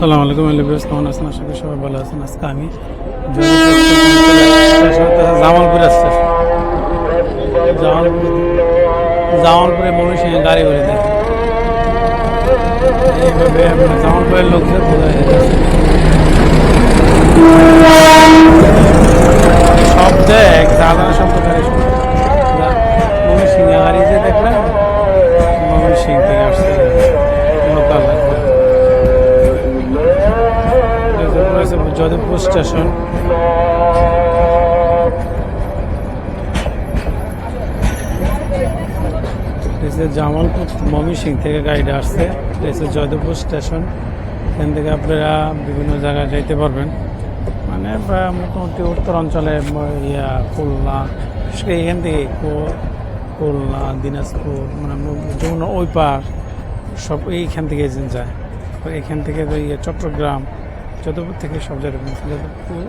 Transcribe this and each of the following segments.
আসসালামু আলাইকুম এলিবিয়াস কেমন আছেন? আশা করি সবাই ভালো আছেন। আজকে আমি জামালপুর স্টেশন জামালপুর জামালপুরে ময়মনসিংহে গাড়ি করে দেয় এইভাবে জামালপুরের যাচ্ছে শব্দ এক সাধারণ শব্দ গাড়ি ময়মনসিংহে গাড়ি যে দেখলাম থেকে আসছে যদবপুর স্টেশন। জামালপুর মমি সিং থেকে গাড়িটা আসছে। এসে যদবপুর স্টেশন। এখান থেকে আপনারা বিভিন্ন জায়গায় যাইতে পারবেন। মানে মোটামুটি উত্তরাঞ্চলে ইয়া, খুলনা এখান থেকে খুলনা, দিনাজপুর মানে যমুনা, ওই পার সব এইখান থেকে যায়। এখান থেকে ইয়ে চট্টগ্রাম যদবপুর থেকে সব জায়গায়। Jadavpur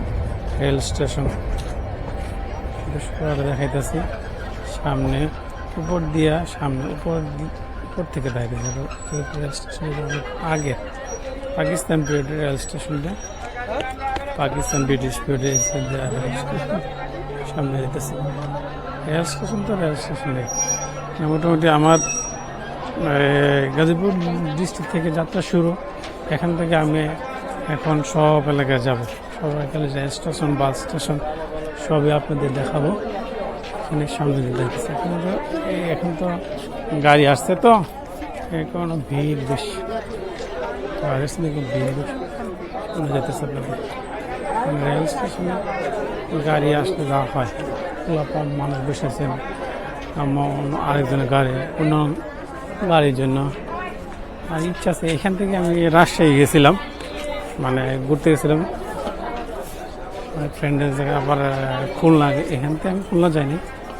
rail station. করে দেখাইতেছি। সামনে উপর দিয়া, সামনে উপর উপর থেকে দেখাইতেছে রেল স্টেশন আগে। পাকিস্তান পিরিয়ডের রেল স্টেশনটা পাকিস্তান ব্রিটিশ পিরিয়ডে এসে রেল স্টেশন। সামনে যেতেছে রেল স্টেশন তো রেল স্টেশনে মোটামুটি আমার গাজীপুর ডিস্ট্রিক্ট থেকে যাত্রা শুরু। এখান থেকে আমি এখন সব এলাকায় যাব। সব এলাকায় স্টেশন, বাস স্টেশন, সবই আপনাদের দেখাবো। অনেক সামনে দিয়ে দেখতেছি এখন তো এখন তো গাড়ি আসছে তো এখন ভিড় বেশি। গাড়ি আসছে ভিড় বেশি। শোনা যেতেছে আপনাদের। রেল স্টেশনে গাড়ি আসলে যা হয়। কম মানুষ বসেছেন আরেকজনের গাড়ি, অন্য গাড়ির জন্য। আর ইচ্ছা আছে, এখান থেকে আমি রাজশাহী গেছিলাম। মানে ঘুরতে গেছিলাম। ফ্রেন্ডের জায়গায় আবার খুলনা এখান থেকে আমি খুলনা যাইনি।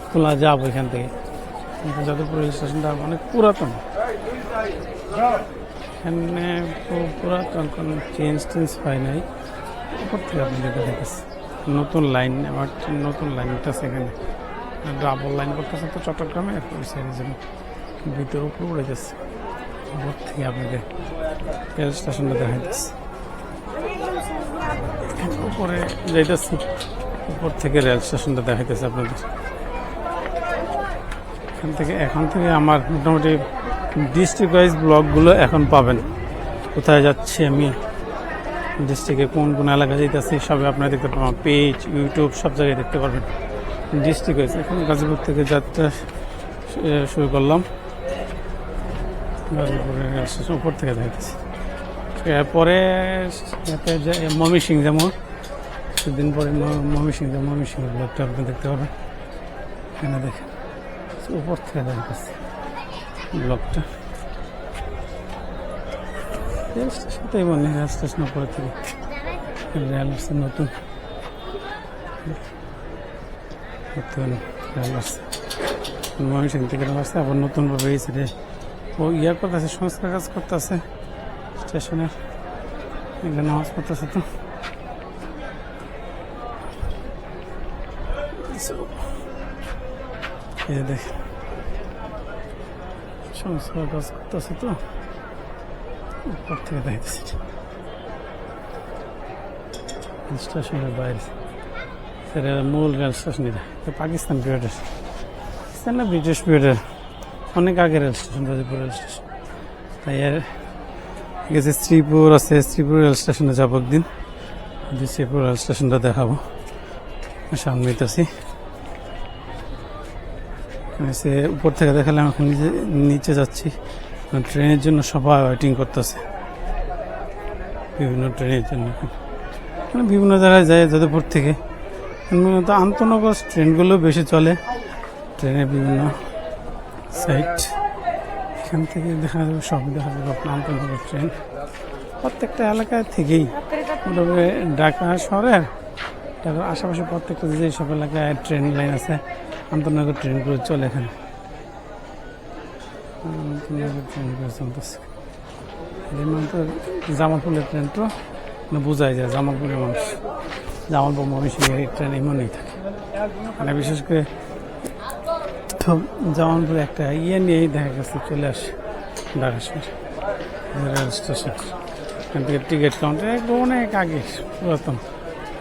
খুলনা যাব এখান থেকে। যাদবপুর রেল স্টেশনটা অনেক পুরাতন। এখানে পুরাতন, কোনো চেঞ্জ টেঞ্জ হয় নাই। উপর থেকে আপনি যেটা দেখেছি নতুন লাইন আবার নতুন লাইন উঠতেছে এখানে। ডাবল লাইন করতেছে তো চট্টগ্রামে জন্য ভিতরে উপরে উড়ে যাচ্ছে। উপর থেকে আপনাদের রেল স্টেশনটা দেখা যাচ্ছে উপরে যাইতেছি, উপর থেকে রেল স্টেশনটা দেখাইতেছে আপনাদের। এখান থেকে, এখন থেকে আমার মোটামুটি ডিস্ট্রিক্ট ওয়াইজ ব্লগগুলো এখন পাবেন। কোথায় যাচ্ছি আমি? ডিস্ট্রিক্টে কোন কোন এলাকা যাইতেছি, সবই আপনারা দেখতে পাবেন। পেজ ইউটিউব সব জায়গায় দেখতে পারবেন। ডিস্ট্রিক্ট ওয়াইজ এখন গাজীপুর থেকে যাত্রা শুরু করলাম। গাজীপুরের উপর থেকে দেখাচ্ছি এরপরে যে সিং যেমন, কিছুদিন পরে ম- মমি সিং যেমন মমি সিং ব্লগটা আপনি দেখতে পাবেন। এখানে দেখেন, উপর থেকে দেখাচ্ছি ব্লগটা রেল স্টেশন তাই মনে হয় রেল স্টেশন উপরে থেকে রেল আসছে নতুন। নতুন রেল আসছে ময়মনসিং থেকে রেল আসছে, আবার নতুনভাবে এই সাইডে ও ইয়া করতেছে, সংস্কার কাজ করতেছে। স্টেশনের। এখানে নামাজ পড়তেছে তো। এই যে দেখেন। সংস্কার কাজ করতেছে তো। উপর থেকে দেখতেছি স্টেশনের বাইরে। সেটা মূল রেল স্টেশন এটা। পাকিস্তান পিরিয়ডের পাকিস্তান না ব্রিটিশ পিরিয়ডের অনেক আগে রেল স্টেশন। তাই এর গেছে শ্রীপুর আছে, শ্রীপুর রেল স্টেশনে যাব একদিন। শ্রীপুর রেল স্টেশনটা দেখাবো। সামনে আছি সে উপর থেকে দেখালাম, এখন নিচে নিচে যাচ্ছি। ট্রেনের জন্য সবাই ওয়েটিং করতেছে। বিভিন্ন ট্রেনের জন্য। মানে বিভিন্ন জায়গায় যায় যাদবপুর থেকে। মূলত আন্তনগর ট্রেনগুলো বেশি চলে। ট্রেনের বিভিন্ন সাইট এখান থেকে দেখা যাবে, সব দেখা যাবে, আপনার আন্তনগর ট্রেন প্রত্যেকটা এলাকায় থেকেই মোটামুটি ঢাকা শহরের ঢাকার আশেপাশে প্রত্যেকটা যে সব এলাকায় ট্রেন লাইন আছে, আন্তনগর ট্রেনগুলো চলে এখানে। চলতেছে। জামালপুরের ট্রেন তো মানে বোঝাই যায়, জামালপুরের মানুষ। জামালপুর ময়মনসিংহের ট্রেন এমনই থাকে। মানে বিশেষ করে তো জামালপুরে একটা ইয়ে নিয়েই দেখা গেছে চলে আসে ঢাকা রেল স্টেশন এখান থেকে টিকিট কাউন্টার একদম অনেক আগে পুরাতন।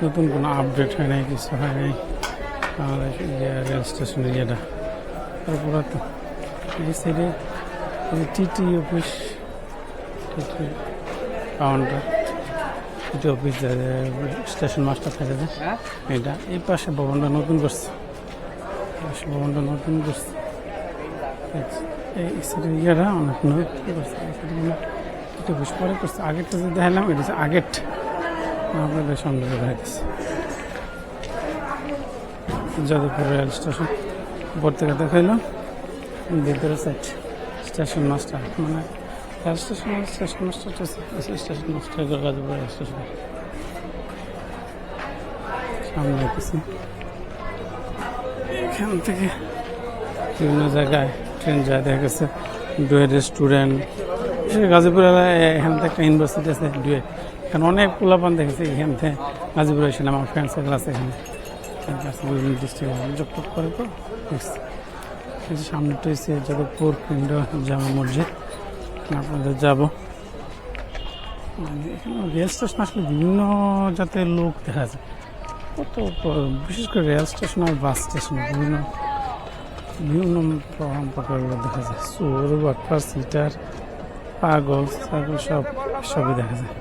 নতুন কোনো আপডেট হয় নাই কিছু হয় নাই। আমাদের ইয়ে রেল স্টেশনের ইয়েটা। আর পুরাতন। এই সাইডে TT office TT counter TT office station master থাকে যে এটা এই পাশে ভবনটা নতুন করছে। ভবনটা নতুন করছে এই সাইডের ইয়েরা অনেক নতুন করছে টিটি অফিস পরে করছে। আগেরটা যে দেখালাম, এটা হচ্ছে আগেরটা। আপনাদের সামনে দেখাইতেছি যাদবপুর রেল স্টেশন। উপর থেকে দেখাইলাম ভিতরে সাইড স্টেশন মাস্টার। মানে rail station station master station master Gazipur rail station. সামনে দেখতেছি এখান থেকে বিভিন্ন জায়গায় ট্রেন যায়, দেখা গেছে ডুয়েট রেস্টুরেন্ট গাজীপুর এলাকায় এখান থেকে একটা ইউনিভার্সিটি আছে ডুয়েট এখানে অনেক পোলাপান দেখেছি এখান থেকে। গাজীপুর এসে আমার ফ্রেন্ড সার্কেল আছে এখানে। ডিস্ট্রিক্ট যোগ করে তো সামনেটা হচ্ছে যাদবপুর কেন্দ্র জামা মসজিদ। আপনাদের যাব। মানে এখানে রেল স্টেশন আসলে বিভিন্ন জাতের লোক দেখা যায়। বিশেষ করে রেল স্টেশন আর বাস স্টেশন, বিভিন্ন বিভিন্ন প্রকারের দেখা যায়। চোর বাটপার সিটার, পাগল সব, সবই দেখা যায়।